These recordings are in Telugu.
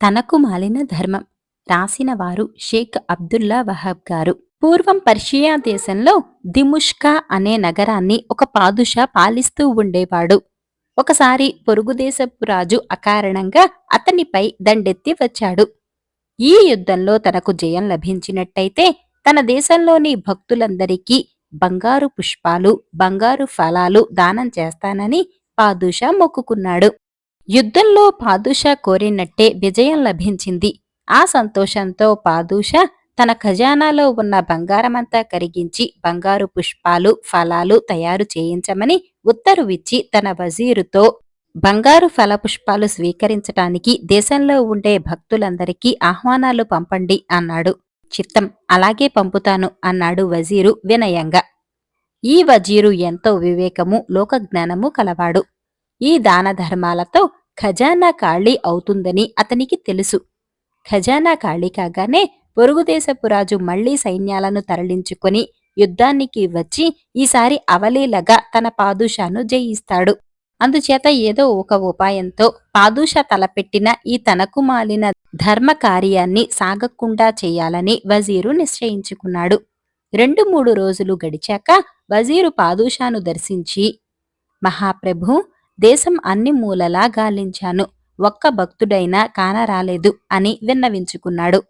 తనకు మాలిన ధర్మం. రాసిన వారు షేక్ అబ్దుల్లా వహాబ్ గారు. పూర్వం పర్షియా దేశంలో దిముష్కా అనే నగరాన్ని ఒక పాదుషా పాలిస్తూ ఉండేవాడు. ఒకసారి పొరుగుదేశపు రాజు అకారణంగా అతనిపై దండెత్తి వచ్చాడు. ఈ యుద్ధంలో తనకు జయం లభించినట్టయితే తన దేశంలోని భక్తులందరికీ బంగారు పుష్పాలు బంగారు ఫలాలు దానం చేస్తానని పాదుషా మొక్కుకున్నాడు. యుద్ధంలో పాదుషా కోరినట్టే విజయం లభించింది. ఆ సంతోషంతో పాదుషా తన ఖజానాలో ఉన్న బంగారమంతా కరిగించి బంగారు పుష్పాలు ఫలాలు తయారు చేయించమని ఉత్తరువిచ్చి తన వజీరుతో బంగారు ఫల పుష్పాలు స్వీకరించటానికి దేశంలో ఉండే భక్తులందరికీ ఆహ్వానాలు పంపండి అన్నాడు. చిత్తం అలాగే పంపుతాను అన్నాడు వజీరు వినయంగా. ఈ వజీరు ఎంతో వివేకము లోకజ్ఞానము కలవాడు. ఈ దాన ధర్మాలతో ఖజానా ఖాళీ అవుతుందని అతనికి తెలుసు. ఖజానా ఖాళీ కాగానే పొరుగుదేశపు రాజు మళ్ళీ సైన్యాలను తరలించుకొని యుద్ధానికి వచ్చి ఈసారి అవలీలగా తన పాదుషాను జయిస్తాడు. అందుచేత ఏదో ఒక ఉపాయంతో పాదుషా తలపెట్టిన ఈ తనకు మాలిన ధర్మ కార్యాన్ని సాగకుండా చేయాలని వజీరు నిశ్చయించుకున్నాడు. రెండు మూడు రోజులు గడిచాక వజీరు పాదుషాను దర్శించి మహాప్రభు దేశం అన్ని మూలలా గాలించాను. ఒక్క భక్తుడైనా కానరాలేదు అని విన్నవించుకున్నాడు.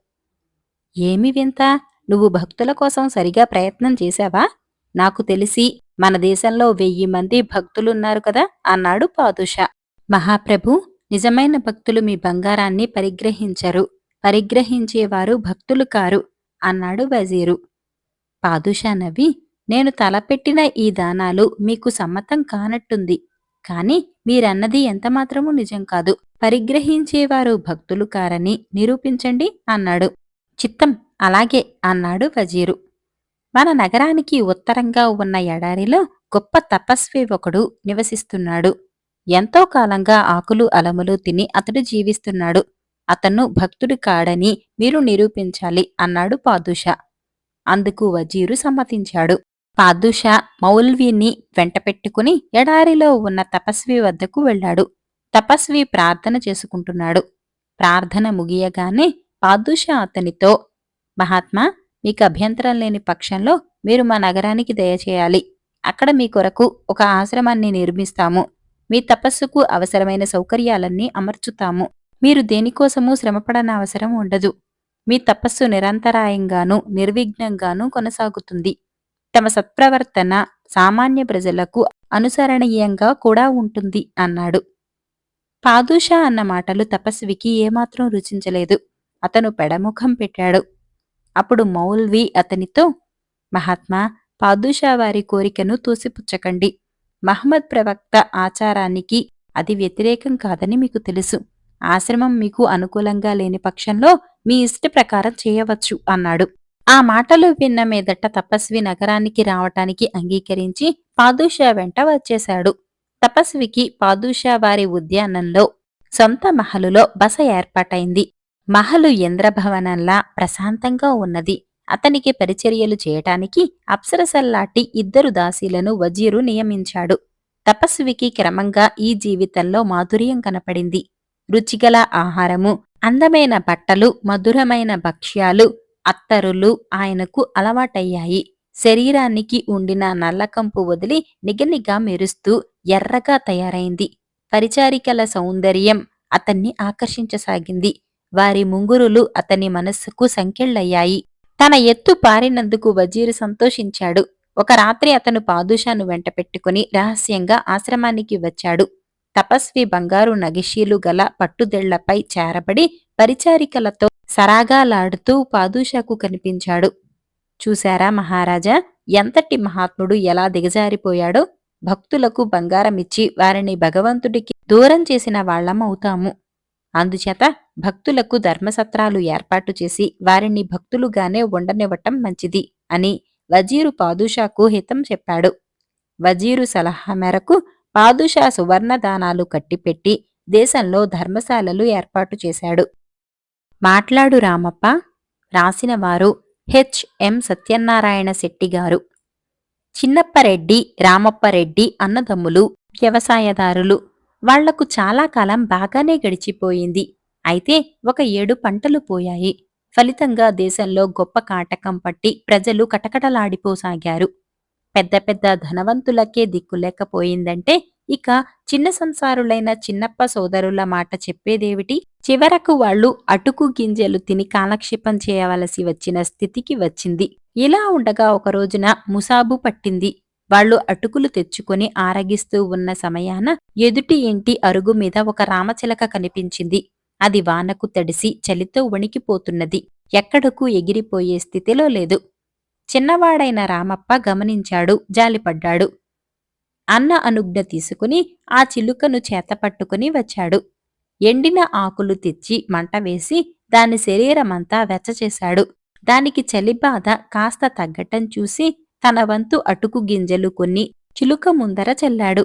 ఏమి వింత? నువ్వు భక్తుల కోసం సరిగా ప్రయత్నం చేశావా? నాకు తెలిసి మన దేశంలో వెయ్యి మంది భక్తులున్నారు కదా? అన్నాడు పాదుషా మహాప్రభు నిజమైన భక్తులు మీ బంగారాన్ని పరిగ్రహించరు. పరిగ్రహించేవారు భక్తులు కారు అన్నాడు వజీరు. పాదుషా నవ్వి నేను తలపెట్టిన ఈ దానాలు మీకు సమ్మతం కానట్టుంది. కానీ మీరన్నది ఎంతమాత్రమూ నిజం కాదు. పరిగ్రహించేవారు భక్తులు కారని నిరూపించండి అన్నాడు. చిత్తం అలాగే అన్నాడు వజీరు. మన నగరానికి ఉత్తరంగా ఉన్న ఎడారిలో గొప్ప తపస్వి ఒకడు నివసిస్తున్నాడు. ఎంతో కాలంగా ఆకులు అలములు తిని అతడు జీవిస్తున్నాడు. అతను భక్తుడు కాడని మీరు నిరూపించాలి అన్నాడు పాదుష. అందుకు వజీరు సమ్మతించాడు. పాదుషా మౌల్వీని వెంటపెట్టుకుని ఎడారిలో ఉన్న తపస్వి వద్దకు వెళ్ళాడు. తపస్వి ప్రార్థన చేసుకుంటున్నాడు. ప్రార్థన ముగియగానే పాదుషా అతనితో మహాత్మా మీకు అభ్యంతరం లేని పక్షంలో మీరు మా నగరానికి దయచేయాలి. అక్కడ మీ కొరకు ఒక ఆశ్రమాన్ని నిర్మిస్తాము. మీ తపస్సుకు అవసరమైన సౌకర్యాలన్నీ అమర్చుతాము. మీరు దేనికోసమూ శ్రమపడన అవసరం ఉండదు. మీ తపస్సు నిరంతరాయంగాను నిర్విఘ్నంగానూ కొనసాగుతుంది. తమ సత్ప్రవర్తన సామాన్య ప్రజలకు అనుసరణీయంగా కూడా ఉంటుంది అన్నాడు. పాదుషా అన్న మాటలు తపస్వికి ఏమాత్రం రుచించలేదు. అతను పెడముఖం పెట్టాడు. అప్పుడు మౌల్వి అతనితో మహాత్మా పాదుషా వారి కోరికను తోసిపుచ్చకండి. మహమ్మద్ ప్రవక్త ఆచారానికి అది వ్యతిరేకం కాదని మీకు తెలుసు. ఆశ్రమం మీకు అనుకూలంగా లేని పక్షంలో మీ ఇష్ట ప్రకారం చేయవచ్చు అన్నాడు. ఆ మాటలు విన్న మీదట తపస్వి నగరానికి రావటానికి అంగీకరించి పాదుషా వెంట వచ్చేశాడు. తపస్వికి పాదుషా వారి ఉద్యానంలో సొంత మహలులో బస ఏర్పాటైంది. మహలు ఇంద్రభవనంలా ప్రశాంతంగా ఉన్నది. అతనికి పరిచర్యలు చేయటానికి అప్సరసల్లాటి ఇద్దరు దాసీలను వజీరు నియమించాడు. తపస్వికి క్రమంగా ఈ జీవితంలో మాధుర్యం కనపడింది. రుచిగల ఆహారము అందమైన బట్టలు మధురమైన భక్ష్యాలు అత్తరులు ఆయనకు అలవాటయ్యాయి. శరీరానికి ఉండిన నల్లకంపు వదిలి నిగనిగా మెరుస్తూ ఎర్రగా తయారైంది. పరిచారికల సౌందర్యం అతన్ని ఆకర్షించసాగింది. వారి ముంగురులు అతని మనస్సుకు సంకెళ్ళయ్యాయి తన ఎత్తు పారినందుకు వజీరు సంతోషించాడు. ఒక రాత్రి అతను పాదుషాను వెంట పెట్టుకుని రహస్యంగా ఆశ్రమానికి వచ్చాడు. తపస్వి బంగారు నగిషీలు గల పట్టుదెళ్ళపై చేరబడి పరిచారికలతో సరాగాలాడుతూ పాదుషాకు కనిపించాడు. చూశారా మహారాజా ఎంతటి మహాత్ముడు ఎలా దిగజారిపోయాడో? భక్తులకు బంగారమిచ్చి వారిని భగవంతుడికి దూరం చేసిన వాళ్ళమవుతాము అందుచేత భక్తులకు ధర్మసత్రాలు ఏర్పాటు చేసి వారిని భక్తులుగానే ఉండనివ్వటం మంచిది అని వజీరు పాదుషాకు హితం చెప్పాడు. వజీరు సలహా మేరకు పాదుషా సువర్ణ దానాలు కట్టిపెట్టి దేశంలో ధర్మశాలలు ఏర్పాటు చేశాడు. మాట్లాడు రామప్ప. రాసినవారు హెచ్ఎం సత్యనారాయణ శెట్టి గారు చిన్నప్పరెడ్డి రామప్పరెడ్డి అన్నదమ్ములు వ్యవసాయదారులు వాళ్ళకు చాలా కాలం బాగానే గడిచిపోయింది. అయితే ఒక ఏడు పంటలు పోయాయి. ఫలితంగా దేశంలో గొప్ప కాటకం పట్టి ప్రజలు కటకటలాడిపోసాగారు. పెద్ద పెద్ద ధనవంతులకే దిక్కు లేకపోయిందంటే ఇక చిన్న సంసారులైన చిన్నప్ప సోదరుల మాట చెప్పేదేమిటి? చివరకు వాళ్ళు అటుకు గింజలు తిని కాలక్షేపం చేయవలసి వచ్చిన స్థితికి వచ్చింది. ఇలా ఉండగా ఒక రోజున ముసాబు పట్టింది. వాళ్ళు అటుకులు తెచ్చుకొని ఆరగిస్తూ ఉన్న సమయాన ఎదుటి ఇంటి అరుగు మీద ఒక రామచిలక కనిపించింది. అది వానకు తడిసి చలితో వణికిపోతున్నది. ఎక్కడకు ఎగిరిపోయే స్థితిలో లేదు. చిన్నవాడైన రామప్ప గమనించాడు. జాలిపడ్డాడు. అన్న అనుజ్ఞ తీసుకుని ఆ చిలుకను చేతపట్టుకుని వచ్చాడు. ఎండిన ఆకులు తెచ్చి మంట వేసి దాని శరీరమంతా వెచ్చచేశాడు. దానికి చలిబాధ కాస్త తగ్గటం చూసి తన వంతు అటుకు గింజలు కొన్ని చిలుక ముందర చల్లాడు.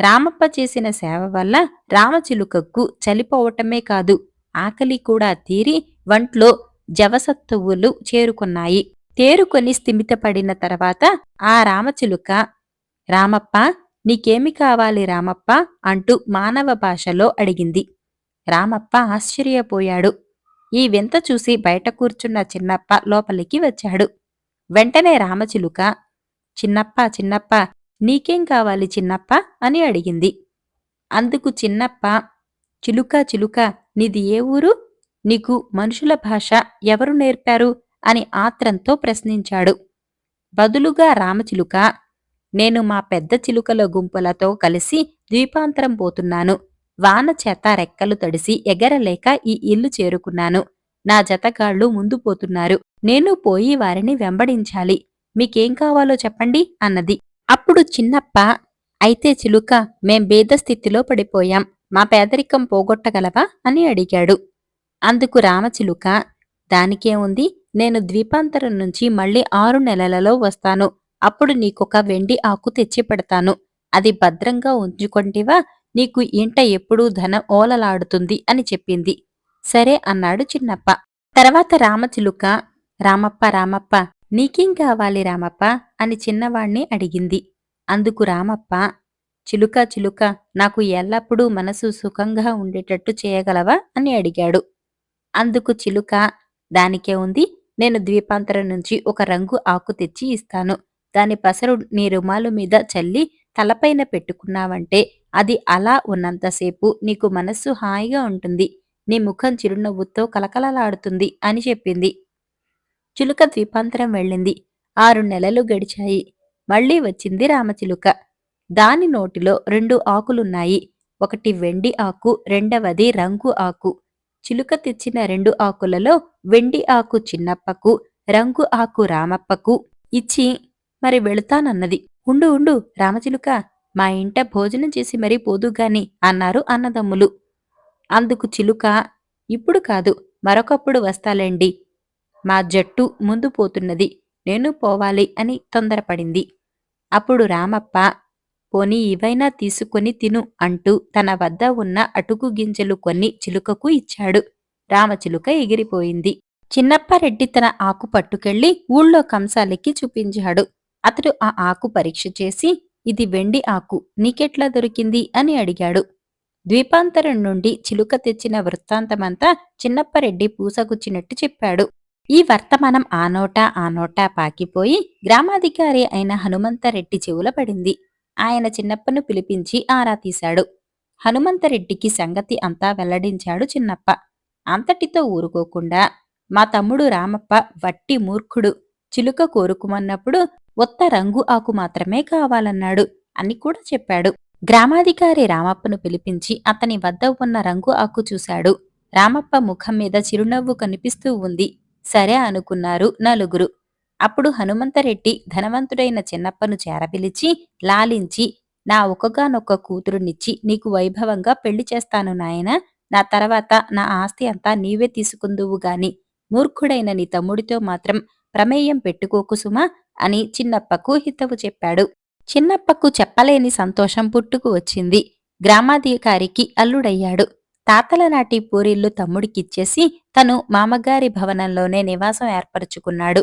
రామప్ప చేసిన సేవ వల్ల రామచిలుకకు చలిపోవటమే కాదు ఆకలి కూడా తీరి వంట్లో జవసత్తువులు చేరుకున్నాయి. తేరుకొని స్థిమితపడిన తర్వాత ఆ రామచిలుక రామప్ప నీకేమి కావాలి రామప్ప? అంటూ మానవ భాషలో అడిగింది. రామప్ప ఆశ్చర్యపోయాడు. ఈ వింత చూసి బయట కూర్చున్న చిన్నప్ప లోపలికి వచ్చాడు. వెంటనే రామచిలుక చిన్నప్ప చిన్నప్ప నీకేం కావాలి చిన్నప్ప? అని అడిగింది. అందుకు చిన్నప్ప చిలుక చిలుక నీది ఏ ఊరు? నీకు మనుషుల భాష ఎవరు నేర్పారు? అని ఆత్రంతో ప్రశ్నించాడు. బదులుగా రామచిలుక నేను మా పెద్ద చిలుకల గుంపులతో కలిసి ద్వీపాంతరం పోతున్నాను. వాన చేత రెక్కలు తడిసి ఎగరలేక ఈ ఇల్లు చేరుకున్నాను. నా జతగాళ్ళు ముందు పోతున్నారు. నేను పోయి వారిని వెంబడించాలి. మీకేం కావాలో చెప్పండి అన్నది. అప్పుడు చిన్నప్ప అయితే చిలుక మేం స్థితిలో పడిపోయాం. మా పేదరికం పోగొట్టగలవా? అని అడిగాడు. అందుకు రామచిలుక దానికేముంది? నేను ద్వీపాంతరం నుంచి మళ్ళీ ఆరు నెలలలో వస్తాను. అప్పుడు నీకొక వెండి ఆకు తెచ్చి పెడతాను అది భద్రంగా ఉంచుకొంటివా నీకు ఇంట ఎప్పుడూ ధనం ఓలలాడుతుంది అని చెప్పింది. సరే అన్నాడు చిన్నప్ప. తర్వాత రామచిలుక రామప్ప రామప్ప నీకేం కావాలి రామప్ప అని చిన్నవాణ్ణి అడిగింది. అందుకు రామప్ప చిలుక చిలుక నాకు ఎల్లప్పుడూ మనసు సుఖంగా ఉండేటట్టు చేయగలవా అని అడిగాడు. అందుకు చిలుక దానికే ఉంది. నేను ద్వీపాంతరం నుంచి ఒక రంగు ఆకు తెచ్చి ఇస్తాను. దాని పసరు నీ రుమాలు మీద చల్లి తలపైన పెట్టుకున్నావంటే అది అలా ఉన్నంతసేపు నీకు మనస్సు హాయిగా ఉంటుంది. నీ ముఖం చిరునవ్వుతో కలకలలాడుతుంది అని చెప్పింది. చిలుక ద్వీపాంతరం వెళ్ళింది. ఆరు నెలలు గడిచాయి. మళ్ళీ వచ్చింది రామచిలుక. దాని నోటిలో రెండు ఆకులున్నాయి. ఒకటి వెండి ఆకు రెండవది రంగు ఆకు. చిలుక తెచ్చిన రెండు ఆకులలో వెండి ఆకు చిన్నప్పకు రంగు ఆకు రామప్పకు. ఇచ్చి మరి వెళుతానన్నది. ఉండు ఉండు రామచిలుక మా ఇంట భోజనం చేసి మరీ పోదుగాని అన్నారు అన్నదమ్ములు. అందుకు చిలుక ఇప్పుడు కాదు మరొకప్పుడు వస్తాలేండి. మా జట్టు ముందు పోతున్నది నేను పోవాలి అని తొందరపడింది. అప్పుడు రామప్ప పోనీ ఇవైనా తీసుకొని తిను అంటూ తన వద్ద ఉన్న అటుకు గింజలు కొన్ని చిలుకకు ఇచ్చాడు. రామచిలుక ఎగిరిపోయింది. చిన్నప్పారెడ్డి తన ఆకు పట్టుకెళ్ళి ఊళ్ళో కంసాలెక్కి చూపించాడు. అతడు ఆ ఆకు పరీక్ష చేసి ఇది వెండి ఆకు నీకెట్లా దొరికింది? అని అడిగాడు. ద్వీపాంతరం నుండి చిలుక తెచ్చిన వృత్తాంతమంతా చిన్నప్పరెడ్డి పూసగుచ్చినట్టు చెప్పాడు. ఈ వర్తమానం ఆ నోటా ఆ నోటా పాకిపోయి గ్రామాధికారి అయిన హనుమంతరెడ్డి చెవుల పడింది. ఆయన చిన్నప్పను పిలిపించి ఆరా తీశాడు. హనుమంతరెడ్డికి సంగతి అంతా వెల్లడించాడు చిన్నప్ప. అంతటితో ఊరుకోకుండా మా తమ్ముడు రామప్ప వట్టి మూర్ఖుడు చిలుక కోరుకుమన్నప్పుడు ఒత్త రంగు ఆకు మాత్రమే కావాలన్నాడు అని కూడా చెప్పాడు. గ్రామాధికారి రామప్పను పిలిపించి అతని వద్ద ఉన్న రంగు ఆకు చూశాడు. రామప్ప ముఖం మీద చిరునవ్వు కనిపిస్తూ ఉంది. సరే అనుకున్నారు నలుగురు. అప్పుడు హనుమంతరెడ్డి ధనవంతుడైన చిన్నప్పను చేరపిలిచి లాలించి నా ఒకగానొక్క కూతురునిచ్చి నీకు వైభవంగా పెళ్ళి చేస్తాను నాయన. నా తర్వాత నా ఆస్తి అంతా నీవే తీసుకుందువు గాని మూర్ఖుడైన నీ తమ్ముడితో మాత్రం ప్రమేయం పెట్టుకోకు సుమా అని చిన్నప్పకు హితవు చెప్పాడు. చిన్నప్పకు చెప్పలేని సంతోషం పుట్టుకు వచ్చింది. గ్రామాధికారికి అల్లుడయ్యాడు. తాతల నాటి పూరిల్లు తమ్ముడికిచ్చేసి తను మామగారి భవనంలోనే నివాసం ఏర్పరచుకున్నాడు.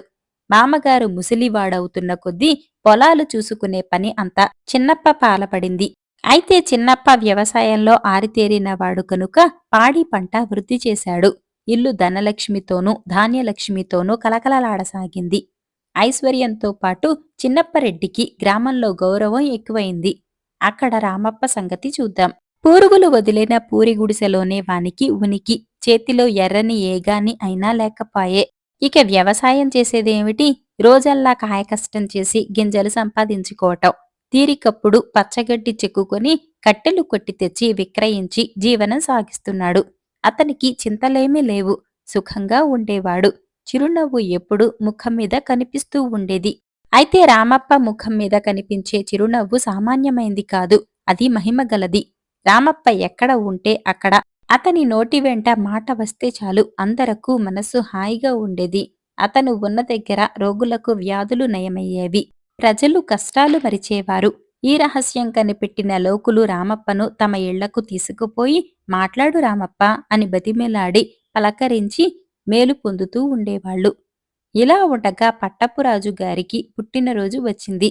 మామగారు ముసిలివాడవుతున్న కొద్దీ పొలాలు చూసుకునే పని అంతా చిన్నప్ప పాలపడింది. అయితే చిన్నప్ప వ్యవసాయంలో ఆరితేరినవాడు కనుక పాడి పంట వృద్ధి చేశాడు. ఇల్లు ధనలక్ష్మితోనూ ధాన్యలక్ష్మితోనూ కలకలలాడసాగింది. ఐశ్వర్యంతో పాటు చిన్నప్పరెడ్డికి గ్రామంలో గౌరవం ఎక్కువైంది. అక్కడ రామప్ప సంగతి చూద్దాం. పూరుగులు వదిలిన పూరి గుడిసెలోనే వానికి ఉనికి చేతిలో ఎర్రని ఏగాని అయినా లేకపాయే. ఇక వ్యవసాయం చేసేదేమిటి? రోజల్లా కాయకష్టం చేసి గింజలు సంపాదించుకోవటం. తీరికప్పుడు పచ్చగడ్డి చెక్కుకొని కట్టెలు కొట్టి తెచ్చి విక్రయించి జీవనం సాగిస్తున్నాడు. అతనికి చింతలేమీ లేవు. సుఖంగా ఉండేవాడు. చిరునవ్వు ఎప్పుడు ముఖం మీద కనిపిస్తూ ఉండేది. అయితే రామప్ప ముఖం మీద కనిపించే చిరునవ్వు సామాన్యమైంది కాదు. అది మహిమగలది రామప్ప ఎక్కడ ఉంటే అక్కడ. అతని నోటి వెంట మాట వస్తే చాలు. అందరకు మనస్సు హాయిగా ఉండేది. అతను ఉన్న దగ్గర రోగులకు వ్యాధులు నయమయ్యేవి. ప్రజలు కష్టాలు మరిచేవారు. ఈ రహస్యం కనిపెట్టిన లోకులు రామప్పను తమ ఇళ్ళకు తీసుకుపోయి మాట్లాడు రామప్ప అని బతిమెలాడి పలకరించి మేలు పొందుతూ ఉండేవాళ్ళు ఇలా ఉండగా పట్టపురాజు గారికి పుట్టినరోజు వచ్చింది.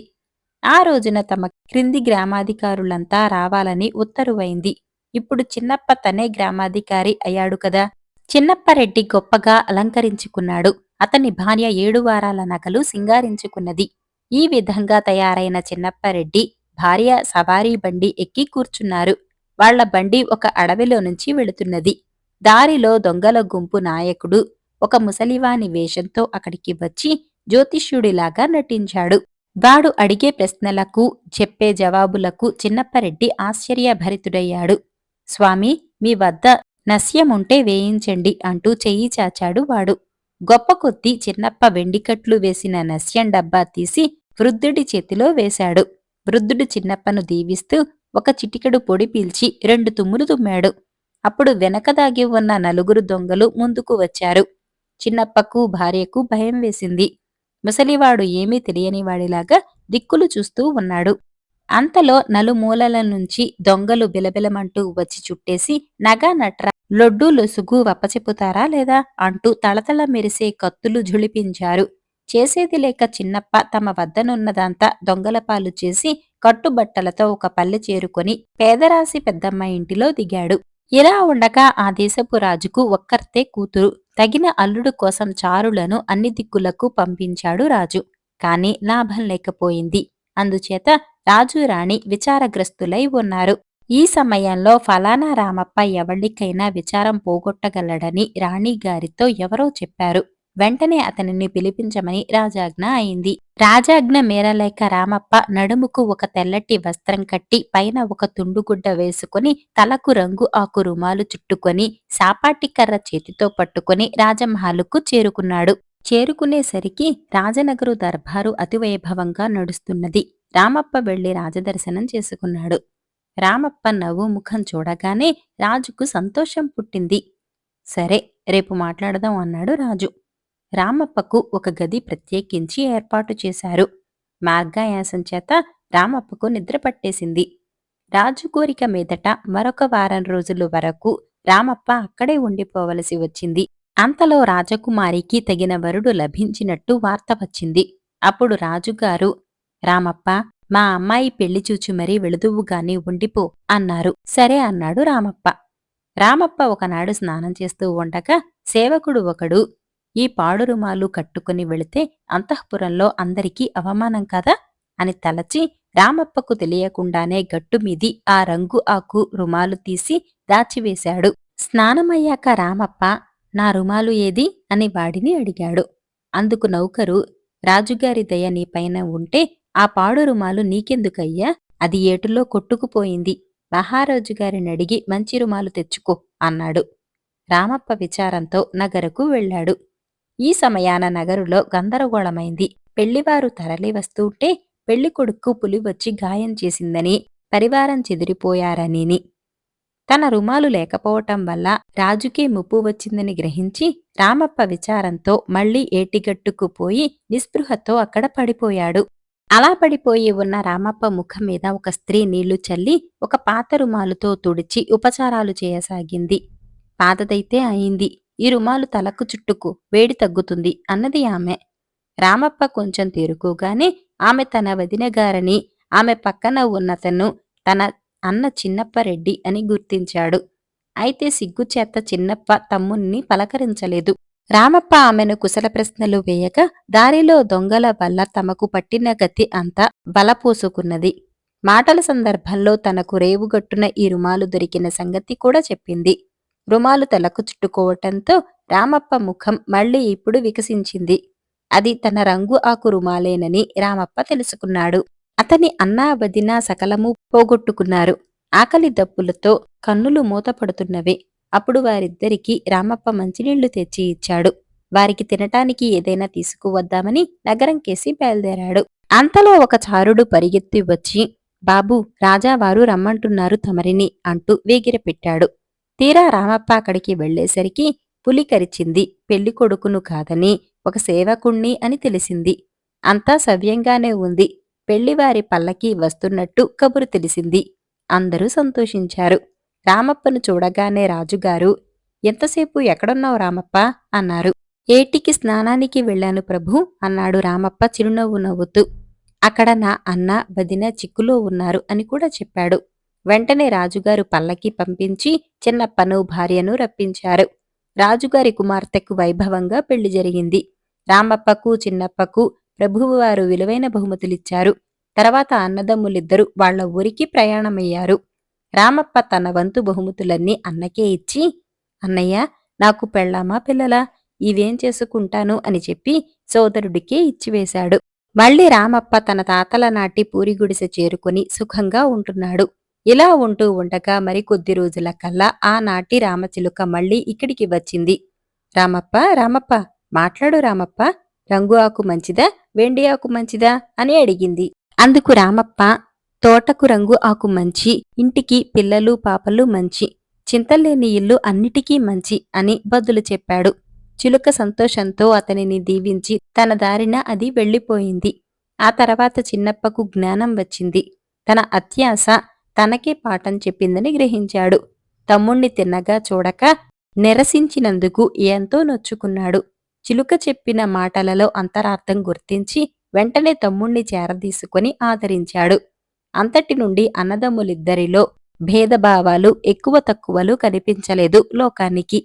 ఆ రోజున తమ క్రింది గ్రామాధికారులంతా రావాలని ఉత్తరువైంది. ఇప్పుడు చిన్నప్ప తనే గ్రామాధికారి అయ్యాడు కదా. చిన్నప్పరెడ్డి గొప్పగా అలంకరించుకున్నాడు. అతని భార్య ఏడు వారాల నగలు సింగారించుకున్నది. ఈ విధంగా తయారైన చిన్నప్పరెడ్డి భార్య సవారీ బండి ఎక్కి కూర్చున్నారు. వాళ్ళ బండి ఒక అడవిలో నుంచి వెళుతున్నది. దారిలో దొంగల గుంపు నాయకుడు ఒక ముసలివాని వేషంతో అక్కడికి వచ్చి జ్యోతిష్యుడిలాగా నటించాడు. వాడు అడిగే ప్రశ్నలకు చెప్పే జవాబులకు చిన్నప్పరెడ్డి ఆశ్చర్యభరితుడయ్యాడు. స్వామి మీ వద్ద నస్యముంటే వేయించండి అంటూ చెయ్యి చాచాడు వాడు. గొప్ప కొద్దీ చిన్నప్ప వెండికట్లు వేసిన నస్యం డబ్బా తీసి వృద్ధుడి చేతిలో వేశాడు. వృద్ధుడు చిన్నప్పను దీవిస్తూ ఒక చిటికెడు పొడి పీల్చి రెండు తుమ్ములు తుమ్మాడు. అప్పుడు వెనక దాగి ఉన్న నలుగురు దొంగలు ముందుకు వచ్చారు. చిన్నప్పకు భార్యకు భయం వేసింది. ముసలివాడు ఏమీ తెలియనివాడిలాగా దిక్కులు చూస్తూ ఉన్నాడు. అంతలో నలుమూలల నుంచి దొంగలు బిలబిలమంటూ వచ్చి చుట్టేసి నగా నట్ర లొడ్డు లొసుగు వప్పచెప్పుతారా లేదా? అంటూ తళతళ మెరిసే కత్తులు ఝుళిపించారు. చేసేది లేక చిన్నప్ప తమ వద్దనున్నదంతా దొంగల పాలు చేసి కట్టుబట్టలతో ఒక పల్లె చేరుకొని పేదరాశి పెద్దమ్మ ఇంటిలో దిగాడు. ఇలా ఉండగా ఆ దేశపు రాజుకు ఒక్కర్తే కూతురు. తగిన అల్లుడు కోసం చారులను అన్ని దిక్కులకు పంపించాడు రాజు. కాని లాభం లేకపోయింది. అందుచేత రాజు రాణి విచారగ్రస్తులై ఉన్నారు. ఈ సమయంలో ఫలానా రామప్ప ఎవళ్ళికైనా విచారం పోగొట్టగలడని రాణిగారితో ఎవరో చెప్పారు. వెంటనే అతనిని పిలిపించమని రాజాజ్ఞ అయింది. రాజాజ్ఞ మేరలేక రామప్ప నడుముకు ఒక తెల్లటి వస్త్రం కట్టి పైన ఒక తుండుగుడ్డ వేసుకుని తలకు రంగు ఆకు రుమాలు చుట్టుకొని సాపాటి కర్ర చేతితో పట్టుకుని రాజమహలుకు చేరుకున్నాడు. చేరుకునేసరికి రాజనగరు దర్బారు అతివైభవంగా నడుస్తున్నది. రామప్ప వెళ్ళి రాజదర్శనం చేసుకున్నాడు. రామప్ప నవ్వు ముఖం చూడగానే రాజుకు సంతోషం పుట్టింది. సరే రేపు మాట్లాడదాం అన్నాడు రాజు. రామప్పకు ఒక గది ప్రత్యేకించి ఏర్పాటు చేశారు. మార్గాయాసం చేత రామప్పకు నిద్ర పట్టేసింది. రాజు కోరిక మీదట మరొక వారం రోజుల వరకు రామప్ప అక్కడే ఉండిపోవలసి వచ్చింది. అంతలో రాజకుమారికి తగిన వరుడు లభించినట్టు వార్త వచ్చింది. అప్పుడు రాజుగారు రామప్ప మా అమ్మాయి పెళ్ళి చూచి మరీ వెళుదువుగాని ఉండిపో అన్నారు. సరే అన్నాడు రామప్ప. రామప్ప ఒకనాడు స్నానం చేస్తూ ఉండగా సేవకుడు ఒకడు ఈ పాడు రుమాలు కట్టుకుని వెళితే అంతఃపురంలో అందరికీ అవమానం కదా? అని తలచి రామప్పకు తెలియకుండానే గట్టుమీది ఆ రంగు ఆకు రుమాలు తీసి దాచివేశాడు. స్నానమయ్యాక రామప్ప నా రుమాలు ఏది అని వాడిని అడిగాడు. అందుకు నౌకరు రాజుగారి దయ నీపైన ఉంటే ఆ పాడు రుమాలు నీకెందుకయ్యా? అది ఏటులో కొట్టుకుపోయింది. మహారాజుగారిని అడిగి మంచి రుమాలు తెచ్చుకో అన్నాడు. రామప్ప విచారంతో నగరకు వెళ్ళాడు. ఈ సమయాన నగరులో గందరగోళమైంది. పెళ్ళివారు తరలి వస్తుంటే పెళ్ళికొడుకు పులి వచ్చి గాయం చేసిందని పరివారం చెదిరిపోయారనిని. తన రుమాలు లేకపోవటం వల్ల రాజుకే ముప్పు వచ్చిందని గ్రహించి రామప్ప విచారంతో మళ్ళీ ఏటిగట్టుకు పోయి నిస్పృహతో అక్కడ పడిపోయాడు. అలా పడిపోయి ఉన్న రామప్ప ముఖం మీద ఒక స్త్రీ నీళ్ళు చల్లి ఒక పాత రుమాలుతో తుడిచి ఉపచారాలు చేయసాగింది. పాతదైతే అయింది. ఈ రుమాలు తలకు చుట్టుకు వేడి తగ్గుతుంది అన్నది ఆమె. రామప్ప కొంచెం తీరుకోగానే ఆమె తన వదినగారని ఆమె పక్కన ఉన్నతను తన అన్న చిన్నప్పరెడ్డి అని గుర్తించాడు. అయితే సిగ్గుచేత చిన్నప్ప తమ్ముణ్ణి పలకరించలేదు. రామప్ప ఆమెను కుశల ప్రశ్నలు వేయక దారిలో దొంగల వల్ల తమకు పట్టిన గతి అంతా బలపోసుకున్నది. మాటల సందర్భంలో తనకు రేవుగట్టున ఈ రుమాలు దొరికిన సంగతి కూడా చెప్పింది. రుమాలు తలకు చుట్టుకోవటంతో రామప్ప ముఖం మళ్ళీ ఇప్పుడు వికసించింది. అది తన రంగు ఆకు రుమాలేనని రామప్ప తెలుసుకున్నాడు. అతని అన్నా వదిన సకలము పోగొట్టుకున్నారు. ఆకలి దప్పులతో కన్నులు మూతపడుతున్నవి. అప్పుడు వారిద్దరికీ రామప్ప మంచినీళ్ళు తెచ్చి ఇచ్చాడు. వారికి తినటానికి ఏదైనా తీసుకువద్దామని నగరం కేసి బయలుదేరాడు. అంతలో ఒక చారుడు పరిగెత్తి వచ్చి బాబు రాజావారు రమ్మంటున్నారు తమరిని అంటూ వేగిర పెట్టాడు. తీరా రామప్ప అక్కడికి వెళ్ళేసరికి పులి కరిచింది పెళ్ళి కొడుకును కాదని ఒక సేవకుణ్ణి అని తెలిసింది. అంతా సవ్యంగానే ఉంది. పెళ్ళివారి పల్లకి వస్తున్నట్టు కబురు తెలిసింది. అందరూ సంతోషించారు. రామప్పను చూడగానే రాజుగారు ఎంతసేపు ఎక్కడున్నావు రామప్ప? అన్నారు. ఏటికి స్నానానికి వెళ్ళాను ప్రభు అన్నాడు రామప్ప చిరునవ్వు నవ్వుతూ. అక్కడ నా అన్న బదిన చిక్కులో ఉన్నారు అని కూడా చెప్పాడు. వెంటనే రాజుగారు పల్లకి పంపించి చిన్నప్పను భార్యను రప్పించారు. రాజుగారి కుమార్తెకు వైభవంగా పెళ్ళి జరిగింది. రామప్పకు చిన్నప్పకు ప్రభువువారు విలువైన బహుమతులిచ్చారు. తర్వాత అన్నదమ్ములిద్దరూ వాళ్ళ ఊరికి ప్రయాణమయ్యారు. రామప్ప తన వంతు బహుమతులన్నీ అన్నకే ఇచ్చి అన్నయ్య నాకు పెళ్ళామా పిల్లలా? ఇవేం చేసుకుంటాను? అని చెప్పి సోదరుడికే ఇచ్చివేశాడు మళ్ళీ రామప్ప తన తాతల నాటి పూరిగుడిసె చేరుకుని సుఖంగా ఉంటున్నాడు. ఇలా ఉంటూ ఉండగా మరికొద్ది రోజుల కల్లా ఆనాటి రామచిలుక మళ్ళీ ఇక్కడికి వచ్చింది. రామప్ప రామప్ప మాట్లాడు రామప్ప రంగు ఆకు మంచిదా వెండి ఆకు మంచిదా? అని అడిగింది. అందుకు రామప్ప తోటకు రంగు ఆకు మంచి ఇంటికి పిల్లలు పాపలు మంచి చింతలేని ఇల్లు అన్నిటికీ మంచి అని బదులు చెప్పాడు. చిలుక సంతోషంతో అతనిని దీవించి తన దారిన అది వెళ్ళిపోయింది. ఆ తర్వాత చిన్నప్పకు జ్ఞానం వచ్చింది. తన అత్యాశ తనకే పాఠం చెప్పిందని గ్రహించాడు. తమ్ముణ్ణి తిన్నగా చూడక నిరసించినందుకు ఎంతో నొచ్చుకున్నాడు. చిలుక చెప్పిన మాటలలో అంతరార్థం గుర్తించి వెంటనే తమ్ముణ్ణి చేరదీసుకొని ఆదరించాడు. అంతటి నుండి అన్నదమ్ములిద్దరిలో భేదభావాలు ఎక్కువ తక్కువలు కనిపించలేదు లోకానికి.